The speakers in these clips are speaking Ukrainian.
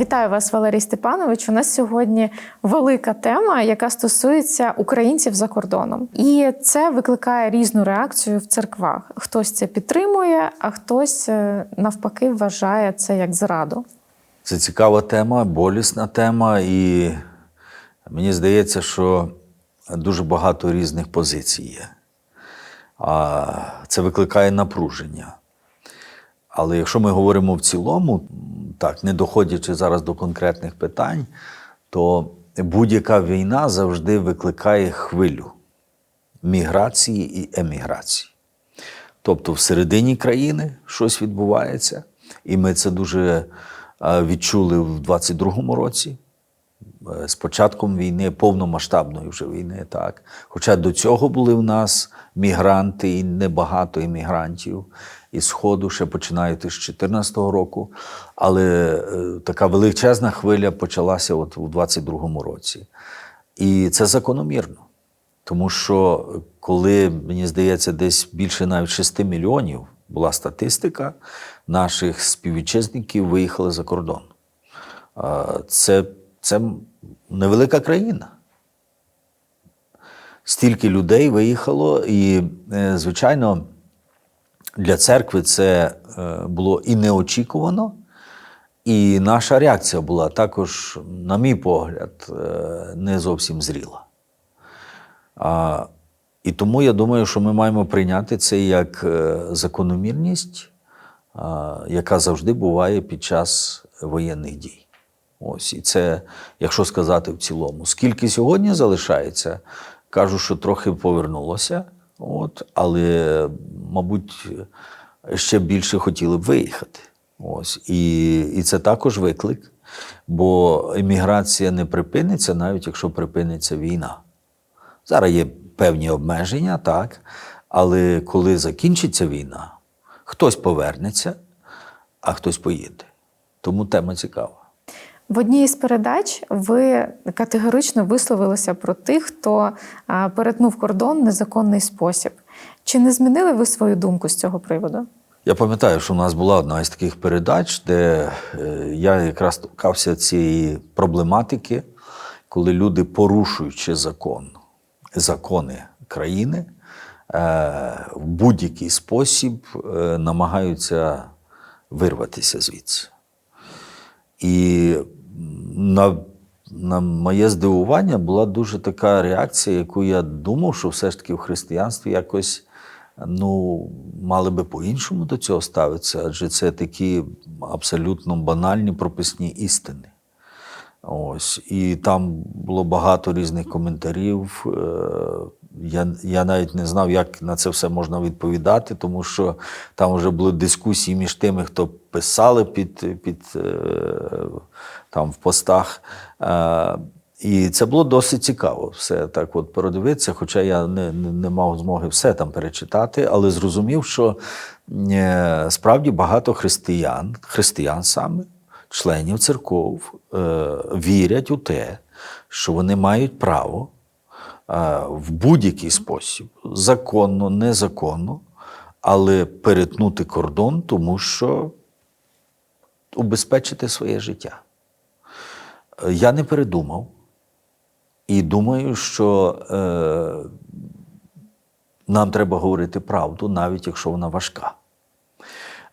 Вітаю вас, Валерій Степанович. У нас сьогодні велика тема, яка стосується українців за кордоном, і це викликає різну реакцію в церквах. Хтось це підтримує, а хтось е, навпаки вважає це як зраду. Це цікава тема, болісна тема, і мені здається, що дуже багато різних позицій є. А Це викликає напруження. Але якщо ми говоримо в цілому, так, не доходячи зараз до конкретних питань, то будь-яка війна завжди викликає хвилю міграції і еміграції. Тобто всередині країни щось відбувається, і ми це дуже е, відчули в 22-му році. Е, З початком війни, повномасштабної вже війни, так. Хоча до цього були в нас мігранти і небагато іммігрантів із Сходу, ще починаючи з 2014 року. Але е, така величезна хвиля почалася от у 22-му році. І це закономірно. Тому що коли, мені здається, десь більше навіть 6 мільйонів була статистика, наших співвітчизників виїхали за кордон. Це, це невелика країна. Стільки людей виїхало, і, е, звичайно, для церкви це е, було і неочікувано, і наша реакція була також, на мій погляд, е, не зовсім зріла. І тому я думаю, що ми маємо прийняти це як е, закономірність, яка завжди буває під час воєнних дій. Ось, і це, якщо сказати в цілому, скільки сьогодні залишається, кажу, що трохи повернулося, от, але, мабуть, ще більше хотіли б виїхати. Ось. І, і це також виклик, бо еміграція не припиниться, навіть якщо припиниться війна. Зараз є певні обмеження, так, але коли закінчиться війна, хтось повернеться, а хтось поїде. Тому тема цікава. В одній із передач ви категорично висловилися про тих, хто перетнув кордон в незаконний спосіб. Чи не змінили ви свою думку з цього приводу? Я пам'ятаю, що у нас була одна із таких передач, де е, я якраз торкався цієї проблематики, коли люди, порушуючи закон, закони країни, е, в будь-який спосіб е, намагаються вирватися звідси. І на, на моє здивування була дуже така реакція, яку я думав, що все ж таки в християнстві якось ну, мали би по-іншому до цього ставитися, адже це такі абсолютно банальні прописні істини. Ось. І там було багато різних коментарів. Е, Я, я навіть не знав, як на це все можна відповідати, тому що там вже були дискусії між тими, хто писали під, під е, там в постах. Е, І це було досить цікаво все так от передивитися, хоча я не, не, мав змоги все там перечитати, але зрозумів, що е, справді багато християн, християн саме, членів церков, е, вірять у те, що вони мають право в будь-який спосіб, законно, незаконно, але перетнути кордон, тому що убезпечити своє життя. Е, Я не передумав. І думаю, що е, нам треба говорити правду, навіть якщо вона важка.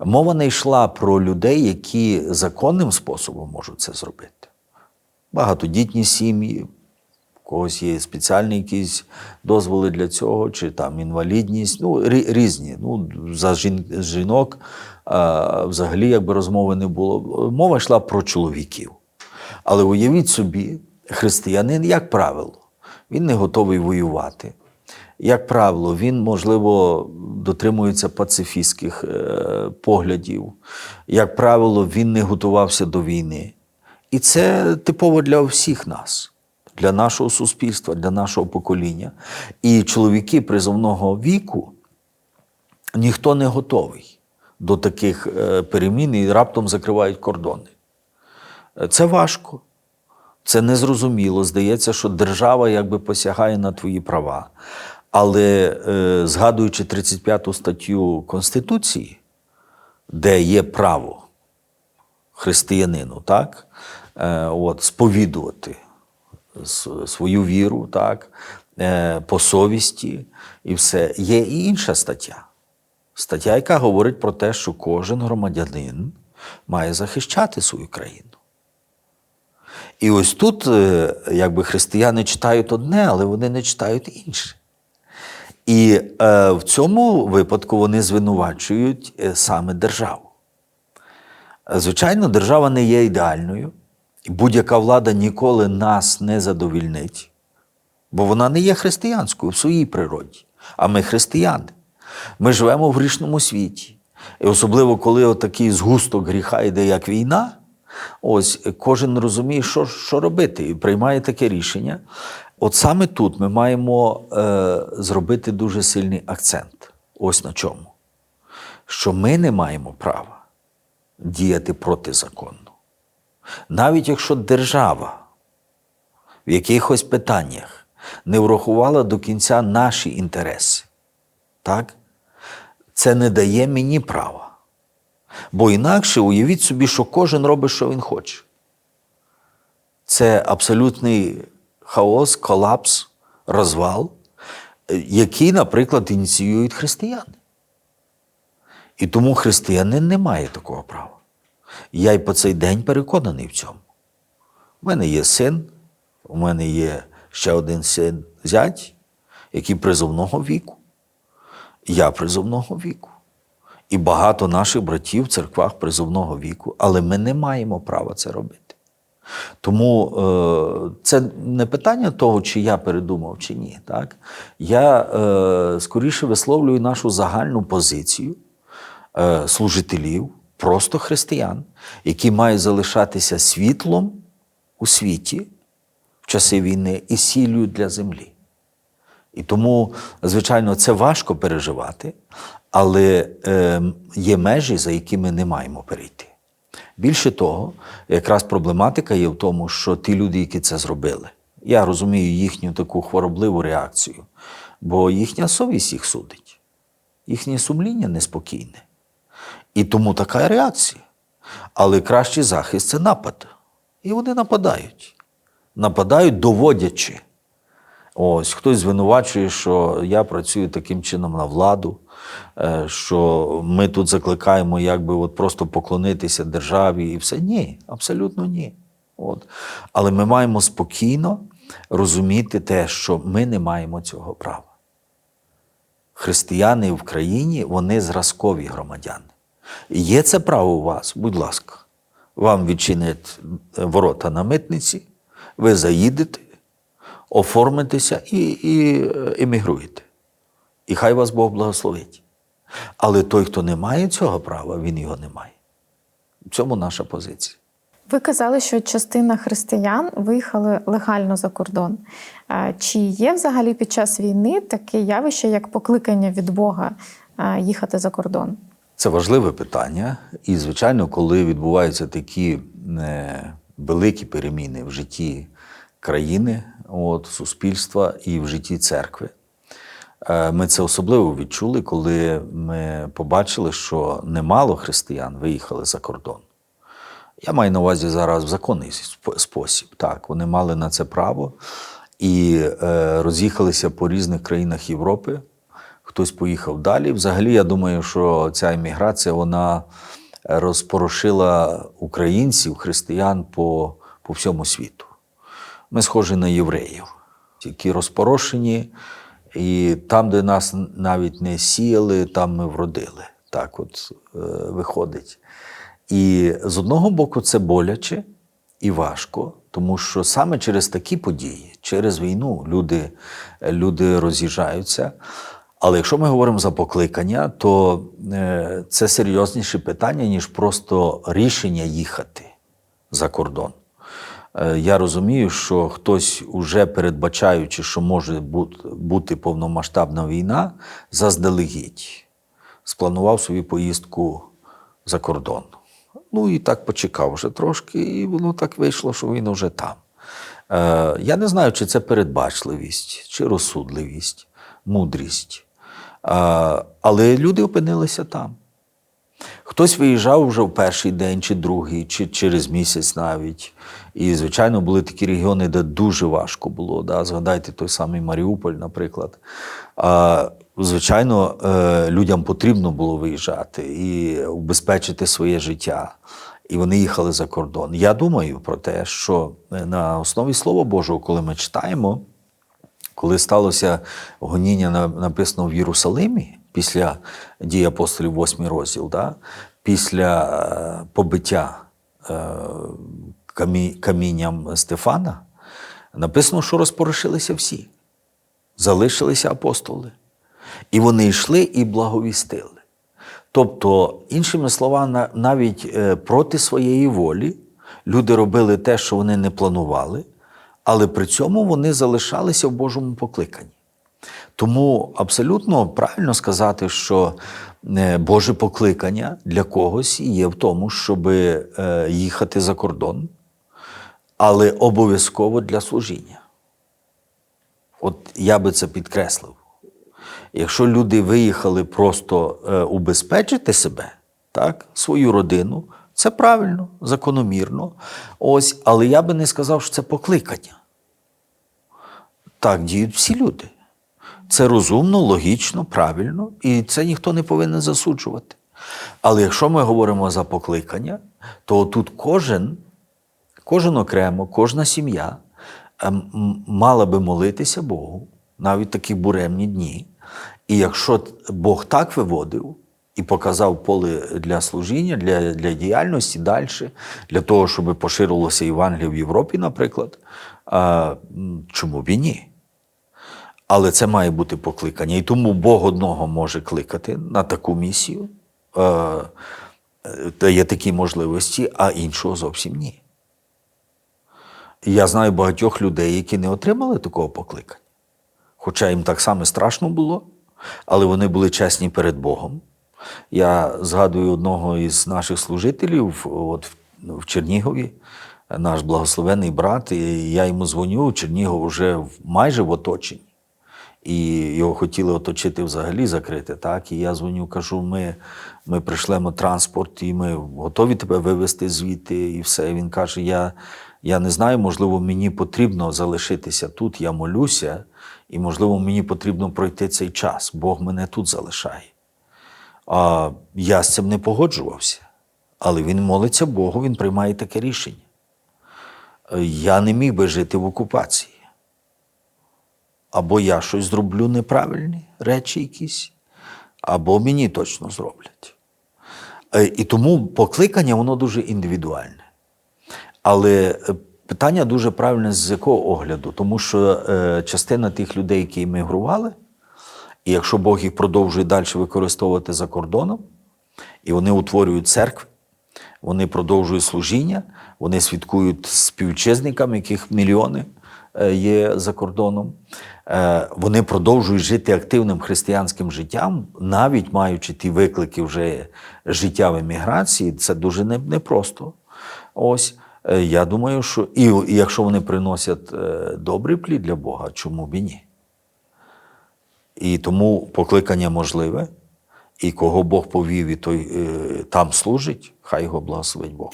Мова не йшла про людей, які законним способом можуть це зробити. Багатодітні сім'ї, у когось є спеціальні якісь дозволи для цього, чи там інвалідність, ну, різні. Ну, за жінок а, взагалі якби розмови не було. Мова йшла про чоловіків. Але уявіть собі, християнин, як правило, він не готовий воювати. Як правило, він, можливо, дотримується пацифістських е, поглядів. Як правило, він не готувався до війни. І це типово для всіх нас, для нашого суспільства, для нашого покоління. І чоловіки призовного віку ніхто не готовий до таких е, перемін і раптом закривають кордони. Це важко. Це незрозуміло. Здається, що держава якби посягає на твої права. Але е, згадуючи 35 статтю Конституції, де є право християнину, так? Е, от, сповідувати свою віру, так? Е, по совісті і все. Є і інша стаття. Стаття, яка говорить про те, що кожен громадянин має захищати свою країну. І ось тут, е, якби християни читають одне, але вони не читають інше. І е, в цьому випадку вони звинувачують е, саме державу. Звичайно, держава не є ідеальною, і будь-яка влада ніколи нас не задовільнить, бо вона не є християнською в своїй природі. А ми християни. Ми живемо в грішному світі. І особливо, коли отакий згусток гріха йде, як війна, ось кожен розуміє, що, що робити, і приймає таке рішення. От саме тут ми маємо е, зробити дуже сильний акцент. Ось на чому. Що ми не маємо права діяти протизаконно. Навіть якщо держава в якихось питаннях не врахувала до кінця наші інтереси, так? це не дає мені права. Бо інакше уявіть собі, що кожен робить, що він хоче. Це абсолютний хаос, колапс, розвал, який, наприклад, ініціюють християни. І тому християнин не має такого права. Я й по цей день переконаний в цьому. У мене є син, у мене є ще один син зять, який призовного віку. Я призовного віку. І багато наших братів в церквах призовного віку, але ми не маємо права це робити. Тому е, це не питання того, чи я передумав, чи ні. Так? Я е, скоріше висловлюю нашу загальну позицію е, служителів, просто християн, які мають залишатися світлом у світі в часи війни і сіллю для землі. І тому, звичайно, це важко переживати, але е, є межі, за якими не маємо перейти. Більше того, якраз проблематика є в тому, що ті люди, які це зробили, я розумію їхню таку хворобливу реакцію, бо їхня совість їх судить, їхнє сумління неспокійне. І тому така реакція. Але кращий захист це напад. І вони нападають. Нападають, доводячи. Ось хтось звинувачує, що я працюю таким чином на владу, е, що ми тут закликаємо якби от просто поклонитися державі і все. Ні, абсолютно ні. От. Але ми маємо спокійно розуміти те, що ми не маємо цього права. Християни в країні вони зразкові громадяни. І Є це право у вас, будь ласка. Вам відчинять ворота на митниці, ви заїдете, оформитеся і, і е, емігруєте. І хай вас Бог благословить. Але той, хто не має цього права, він його не має. В цьому наша позиція. Ви казали, що частина християн виїхали легально за кордон. Чи є взагалі під час війни таке явище, як покликання від Бога їхати за кордон? Це важливе питання. І, звичайно, коли відбуваються такі е, великі переміни в житті країни, от, суспільства і в житті церкви, е, ми це особливо відчули, коли ми побачили, що немало християн виїхали за кордон. Я маю на увазі зараз в законний спосіб. Так, вони мали на це право і е, роз'їхалися по різних країнах Європи. Хтось поїхав далі. Взагалі, я думаю, що ця еміграція вона розпорошила українців, християн по, по всьому світу. Ми схожі на євреїв, які розпорошені, і там, де нас навіть не сіяли, там ми вродили. Так от е, виходить. І з одного боку, це боляче і важко, тому що саме через такі події, через війну люди, люди роз'їжджаються. Але якщо ми говоримо за покликання, то е, це серйозніше питання, ніж просто рішення їхати за кордон. Е, Я розумію, що хтось, уже передбачаючи, що може бути повномасштабна війна, заздалегідь спланував свою поїздку за кордон. Ну і так почекав вже трошки, і воно так вийшло, що він вже там. Е, я не знаю, чи це передбачливість, чи розсудливість, мудрість. Е, але люди опинилися там. Хтось виїжджав вже в перший день, чи другий, чи через місяць навіть. І, звичайно, були такі регіони, де дуже важко було. Да? Згадайте той самий Маріуполь, наприклад. А, звичайно, е, людям потрібно було виїжджати і убезпечити своє життя. І вони їхали за кордон. Я думаю про те, що е, на основі Слова Божого, коли ми читаємо, коли сталося гоніння, на- написано в Єрусалимі, після дій апостолів 8 розділ, да? після е, побиття е, камі, камінням Стефана, написано, що розпорошилися всі, залишилися апостоли. І вони йшли і благовістили. Тобто, іншими словами, навіть е, проти своєї волі люди робили те, що вони не планували, але при цьому вони залишалися в Божому покликанні. Тому абсолютно правильно сказати, що е, Боже покликання для когось є в тому, щоб е, їхати за кордон, але обов'язково для служіння. От я би це підкреслив. Якщо люди виїхали просто е, убезпечити себе, так, свою родину, це правильно, закономірно. Ось, але я би не сказав, що це покликання. Так діють всі люди. Це розумно, логічно, правильно, і це ніхто не повинен засуджувати. Але якщо ми говоримо за покликання, то тут кожен, кожен окремо, кожна сім'я ем, мала би молитися Богу навіть такі буремні дні. І якщо Бог так виводив і показав поле для служіння, для, для діяльності далі, для того, щоб поширилося Євангеліє в Європі, наприклад, а, чому б і ні? Але це має бути покликання. І тому Бог одного може кликати на таку місію, е, е, дає такі можливості, а іншого зовсім ні. Я знаю багатьох людей, які не отримали такого покликання. Хоча їм так само страшно було, але вони були чесні перед Богом. Я згадую одного із наших служителів от в Чернігові, наш благословений брат, і я йому дзвоню, Чернігов вже майже в оточенні. І його хотіли оточити взагалі закрити. Так? І я дзвоню, кажу: ми, ми пришлемо транспорт, і ми готові тебе вивезти звідти, і все. І він каже: Я, я не знаю, можливо, мені потрібно залишитися тут, я молюся, і, можливо, мені потрібно пройти цей час. Бог мене тут залишає. А я з цим не погоджувався. Але він молиться Богу, він приймає таке рішення. Е, Я не міг би жити в окупації. Або я щось зроблю неправильні речі якісь, або мені точно зроблять. Е, І тому покликання воно дуже індивідуальне. Але е, питання дуже правильне з якого огляду, тому що е, частина тих людей, які емігрували, і якщо Бог їх продовжує далі використовувати за кордоном, і вони утворюють церкви, вони продовжують служіння, вони свідкують з яких мільйони є за кордоном. Е, Вони продовжують жити активним християнським життям, навіть маючи ті виклики вже життя в еміграції, це дуже непросто. Ось. е, Я думаю, що і, якщо вони приносять е, добрий плід для Бога, чому б і ні? І тому покликання можливе, і кого Бог повів, і той там служить, хай його благословить Бог.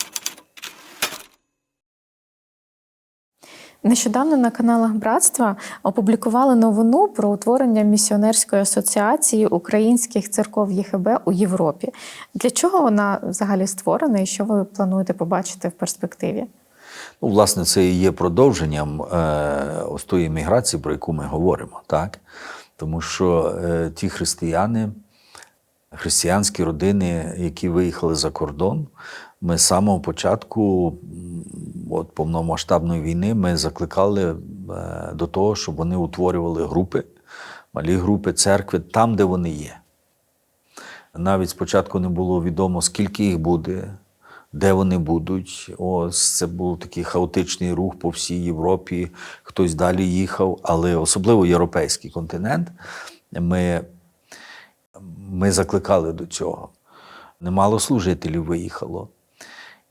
Нещодавно на каналах братства опублікували новину про утворення місіонерської асоціації українських церков ЄХБ у Європі. Для чого вона взагалі створена і що ви плануєте побачити в перспективі? Ну, власне, це і є продовженням е, ось тої міграції, про яку ми говоримо, так? Тому що е, ті християни, християнські родини, які виїхали за кордон, ми з самого початку от, повномасштабної війни ми закликали е, до того, щоб вони утворювали групи, малі групи церкви там, де вони є. Навіть спочатку не було відомо, скільки їх буде, де вони будуть. Ось це був такий хаотичний рух по всій Європі. Хтось далі їхав, але особливо європейський континент. Ми, ми закликали до цього. Немало служителів виїхало.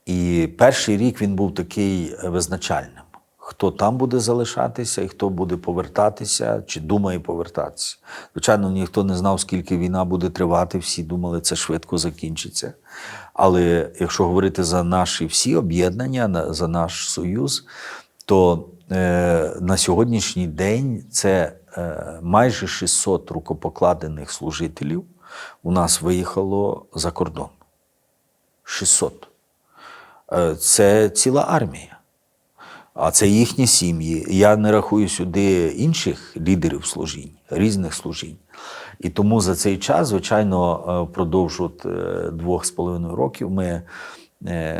І перший рік він був такий визначальним. хто там буде залишатися і хто буде повертатися, чи думає повертатися. Звичайно, ніхто не знав, скільки війна буде тривати, всі думали, це швидко закінчиться. Але якщо говорити за наші всі об'єднання, за наш союз, то е, на сьогоднішній день це е, майже 600 рукопокладених служителів у нас виїхало за кордон. 600. Е, Це ціла армія. А це їхні сім'ї. Я не рахую сюди інших лідерів служінь, різних служінь. І тому за цей час, звичайно, е, впродовж от, е, двох з половиною років ми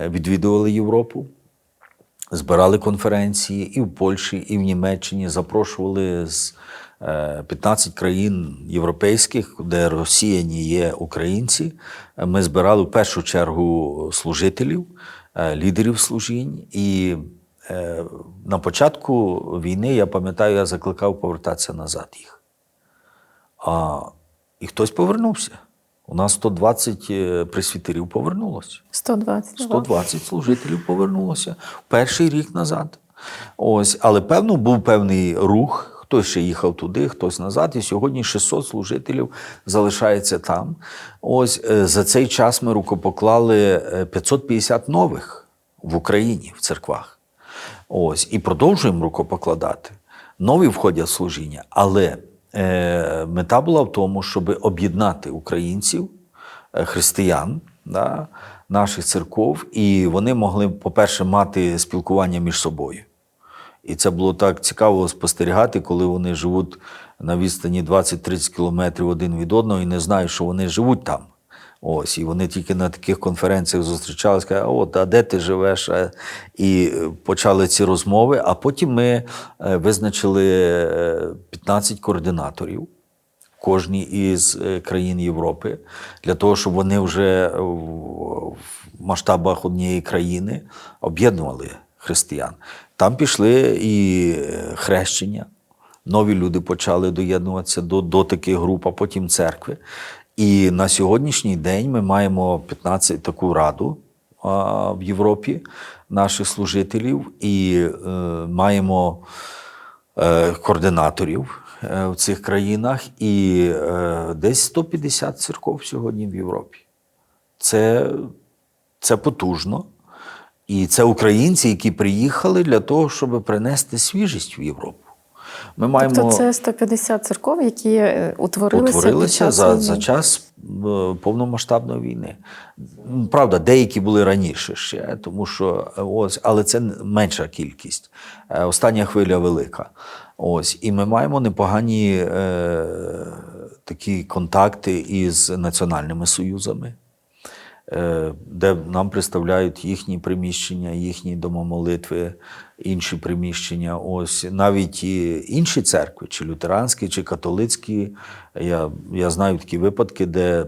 відвідували Європу, збирали конференції і в Польщі, і в Німеччині, запрошували з е, 15 країн європейських, де розсіяні є українці. Ми збирали в першу чергу служителів, лідерів служінь. І е, на початку війни, я пам'ятаю, я закликав повертатися назад їх. А, і хтось повернувся. У нас 120 е, присвітерів повернулося. 120. 120 служителів повернулося перший рік назад. Ось, але певно, був певний рух. Хтось ще їхав туди, хтось назад. І сьогодні 600 служителів залишається там. Ось е, за цей час ми рукопоклали е, 550 нових в Україні в церквах. Ось, і продовжуємо рукопокладати. Нові входять в служіння, але е, мета була в тому, щоб об'єднати українців, е, християн, да, наших церков, і вони могли, по-перше, мати спілкування між собою. І це було так цікаво спостерігати, коли вони живуть на відстані 20-30 кілометрів один від одного і не знають, що вони живуть там. Ось, і вони тільки на таких конференціях зустрічалися, кажуть, от, а де ти живеш? І е, почали ці розмови. А потім ми е, визначили е, 15 координаторів кожній із е, країн Європи, для того, щоб вони вже в масштабах однієї країни об'єднували християн. Там пішли і е, хрещення. Нові люди почали доєднуватися до, до таких груп, а потім церкви. І на сьогоднішній день ми маємо 15 таку раду а, в Європі наших служителів і е, маємо е, координаторів е, в цих країнах, і е, десь 150 церков сьогодні в Європі. Це, це потужно. І це українці, які приїхали для того, щоб принести свіжість в Європу. Ми маємо Тобто це 150 церков, які е, утворилися, утворилися час за, війни. за час е, повномасштабної війни. Правда, деякі були раніше ще, тому що е, ось, але це менша кількість. Остання хвиля велика. Ось, і ми маємо непогані е, такі контакти із національними союзами. Е, Де нам представляють їхні приміщення, їхні домомолитви, інші приміщення. Ось навіть і інші церкви, чи лютеранські, чи католицькі. Я, я знаю такі випадки, де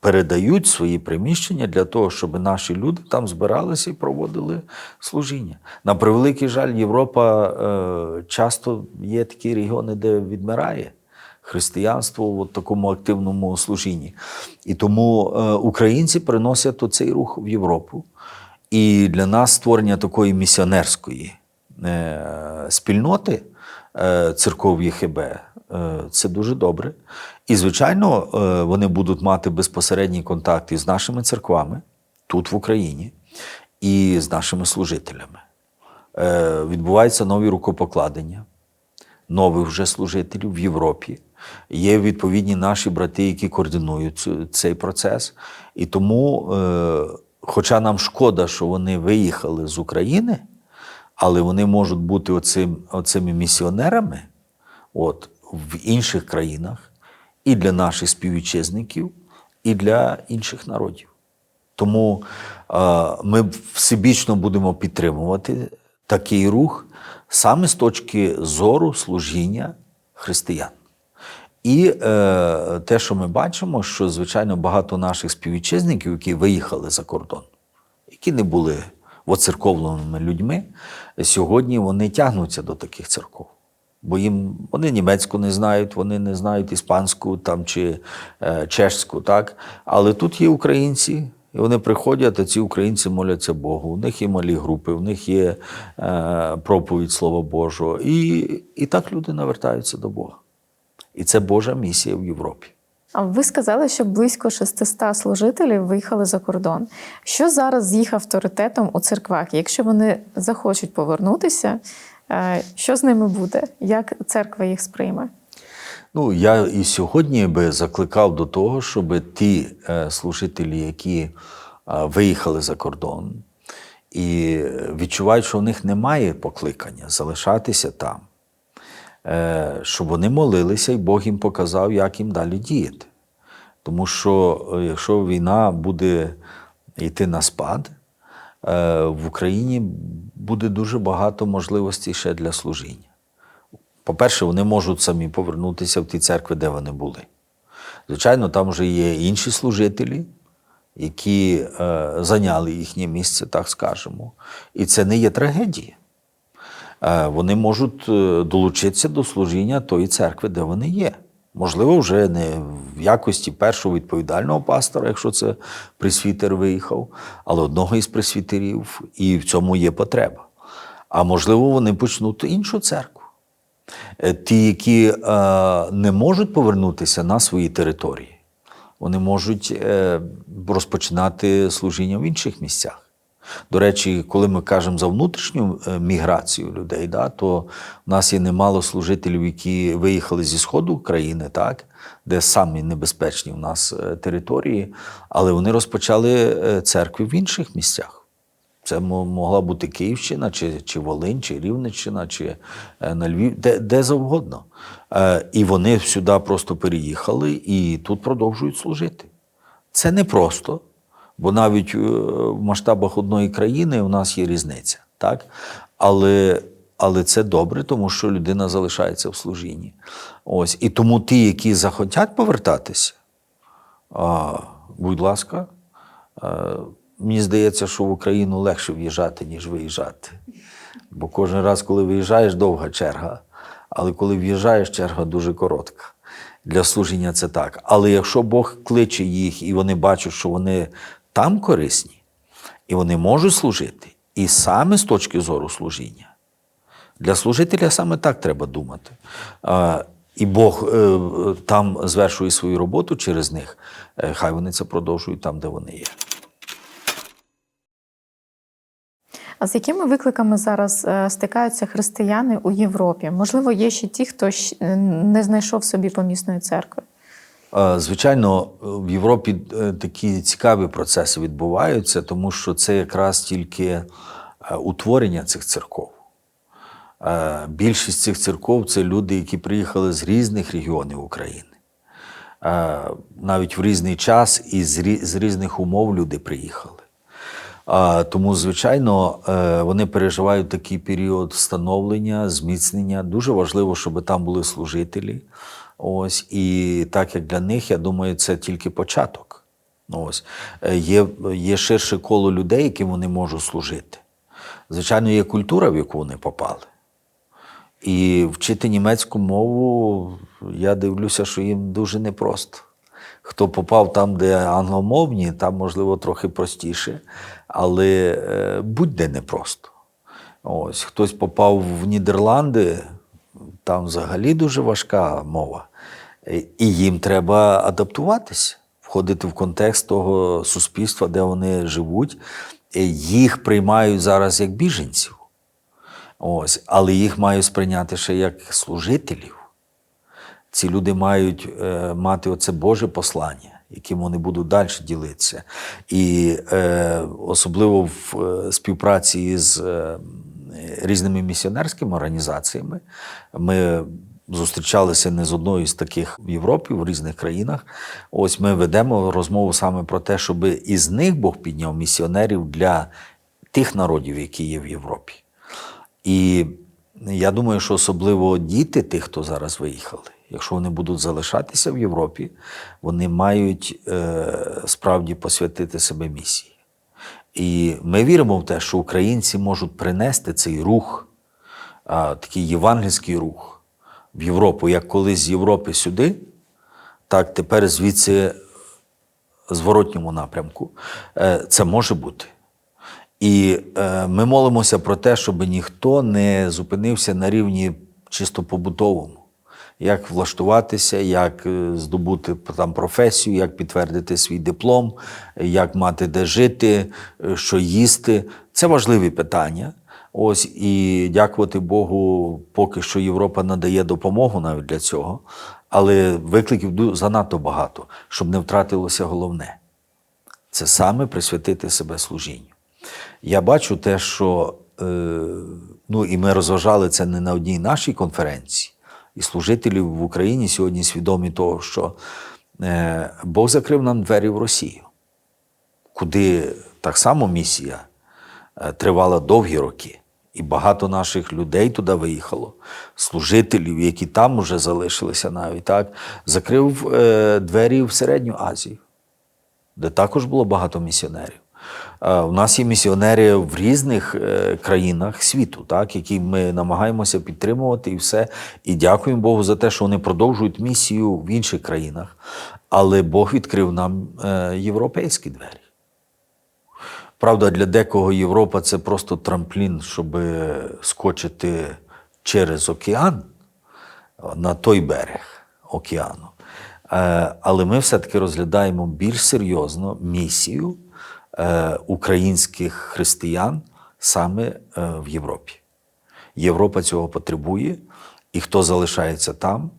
передають свої приміщення для того, щоб наші люди там збиралися і проводили служіння. На превеликий жаль, Європа е, часто є такі регіони, де відмирає християнство в такому активному служінні. І тому е, українці приносять оцей рух в Європу. І для нас створення такої місіонерської е, спільноти е, церков ЄХБ це дуже добре. І, звичайно, вони будуть мати безпосередній контакт із нашими церквами тут, в Україні, і з нашими служителями. Відбуваються нові рукопокладення нових вже служителів в Європі. Є відповідні наші брати, які координують цей процес. І тому, е, хоча нам шкода, що вони виїхали з України, але вони можуть бути оцим, оцими місіонерами от, в інших країнах і для наших співвітчизників, і для інших народів. Тому е, ми всебічно будемо підтримувати такий рух саме з точки зору служіння християн. І е, те, що ми бачимо, що звичайно багато наших співвітчизників, які виїхали за кордон, які не були воцерковленими людьми, сьогодні вони тягнуться до таких церков. Бо їм вони німецьку не знають, вони не знають іспанську там, чи е, чешську, так? Але тут є українці, І вони приходять, а ці українці моляться Богу. У них є малі групи, у них є е, проповідь Слова Божого. І, і так люди навертаються до Бога. І це Божа місія в Європі. А ви сказали, що близько 600 служителів виїхали за кордон. Що зараз з їх авторитетом у церквах? Якщо вони захочуть повернутися, е, що з ними буде? Як церква їх сприйме? Ну, я і сьогодні би закликав до того, щоб ті е, служителі, які е, виїхали за кордон і відчувають, що в них немає покликання залишатися там, щоб вони молилися, і Бог їм показав, як їм далі діяти. Тому що е, якщо війна буде йти на спад, е, в Україні буде дуже багато можливостей ще для служіння. По-перше, вони можуть самі повернутися в ті церкви, де вони були. Звичайно, там вже є інші служителі, які е, зайняли їхнє місце, так скажемо. І це не є трагедія. Е, вони можуть е, долучитися до служіння тої церкви, де вони є. Можливо, вже не в якості першого відповідального пастора, якщо це пресвітер виїхав, але одного із пресвітерів, і в цьому є потреба. А можливо, вони почнуть іншу церкву. Е, Ті, які не можуть повернутися на свої території, вони можуть розпочинати служіння в інших місцях. До речі, коли ми кажемо за внутрішню е, міграцію людей, да, то в нас є немало служителів, які виїхали зі сходу України, так, де самі небезпечні в нас е, території, але вони розпочали е, церкви в інших місцях. Це могла бути Київщина, чи, чи Волинь, чи Рівненщина, чи на Львів, де, де завгодно. І вони сюди просто переїхали і тут продовжують служити. Це непросто, бо навіть е, в масштабах одної країни у нас є різниця. Так? Але, але це добре, тому що людина залишається в служінні. Ось. І тому ті, які захотять повертатися, а, будь ласка, е, мені здається, що в Україну легше в'їжджати, ніж виїжджати. Бо кожен раз, коли виїжджаєш, довга черга. Але коли в'їжджаєш, черга дуже коротка. Для служіння це так. Але якщо Бог кличе їх і вони бачать, що вони там корисні, і вони можуть служити, і саме з точки зору служіння, для служителя саме так треба думати. І Бог е, там звершує свою роботу через них. Е, Хай вони це продовжують там, де вони є. А з якими викликами зараз е, стикаються християни у Європі? Можливо, є ще ті, хто не знайшов собі помісної церкви. Е, Звичайно, в Європі е, такі цікаві процеси відбуваються, тому що це якраз тільки е, утворення цих церков. Більшість цих церков це люди, які приїхали з різних регіонів України. Навіть в різний час і з різних умов люди приїхали. Тому, звичайно, вони переживають такий період становлення, зміцнення. Дуже важливо, щоб там були служителі. Ось, і так як для них, я думаю, це тільки початок. Ну, Ось. Е, Є, є ширше коло людей, яким вони можуть служити. Звичайно, є культура, в яку вони попали. І вчити німецьку мову, я дивлюся, що їм дуже непросто. Хто попав там, де англомовні, там, можливо, трохи простіше, але е, будь-де непросто. Ось, хтось попав в Нідерланди, там взагалі дуже важка мова. Е, І їм треба адаптуватися, входити в контекст того суспільства, де вони живуть. Е, Їх приймають зараз як біженців. Ось, але їх мають сприйняти ще як служителів. Ці люди мають е, мати оце Боже послання, яким вони будуть далі ділитися. І е, особливо в е, співпраці з е, різними місіонерськими організаціями ми зустрічалися не з одною з таких в Європі, в різних країнах. Ось ми ведемо розмову саме про те, щоб із них Бог підняв місіонерів для тих народів, які є в Європі. І я думаю, що особливо діти тих, хто зараз виїхали, якщо вони будуть залишатися в Європі, вони мають е, справді посвятити себе місії. І ми віримо в те, що українці можуть принести цей рух, такий євангельський рух в Європу, як колись з Європи сюди, так тепер звідси зворотньому напрямку, е, це може бути. І е, ми молимося про те, щоб ніхто не зупинився на рівні чисто побутовому. Як влаштуватися, як е, здобути там професію, як підтвердити свій диплом, як мати де жити, е, що їсти. Це важливі питання. Ось і дякувати Богу, поки що Європа надає допомогу навіть для цього. Але викликів занадто багато, щоб не втратилося головне це саме присвятити себе служінню. Я бачу те, що е, ну, і ми розважали це не на одній нашій конференції, і служителі в Україні сьогодні свідомі того, що е, Бог закрив нам двері в Росію, куди так само місія е, тривала довгі роки. І багато наших людей туди виїхало, служителів, які там вже залишилися навіть так, закрив е, двері в Середню Азію де також було багато місіонерів. Е, У нас є місіонери в різних е, країнах світу, так, які ми намагаємося підтримувати і все. І дякуємо Богу за те, що вони продовжують місію в інших країнах. Але Бог відкрив нам е, європейські двері. Правда, для декого Європа це просто трамплін, щоб скочити через океан на той берег океану. Але ми все-таки розглядаємо більш серйозно місію українських християн саме е, в Європі. Європа цього потребує, і хто залишається там,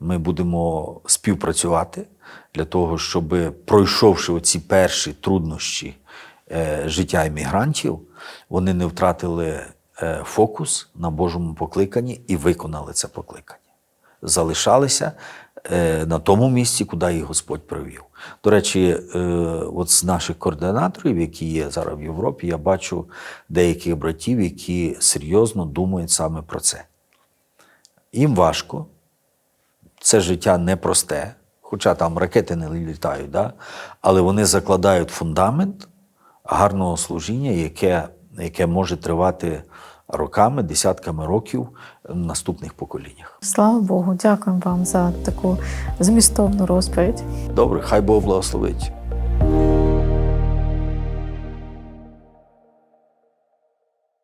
ми будемо співпрацювати для того, щоб, пройшовши оці перші труднощі е, життя іммігрантів, вони не втратили е, фокус на Божому покликанні і виконали це покликання. Залишалися е, на тому місці, куди їх Господь привів. До речі, е, от з наших координаторів, які є зараз в Європі, я бачу деяких братів, які серйозно думають саме про це. Їм важко, це життя непросте, хоча там ракети не літають, да? але вони закладають фундамент гарного служіння, яке, яке може тривати роками, десятками років в наступних поколіннях. Слава Богу, дякуємо вам за таку змістовну розповідь. Добре, хай Бог благословить.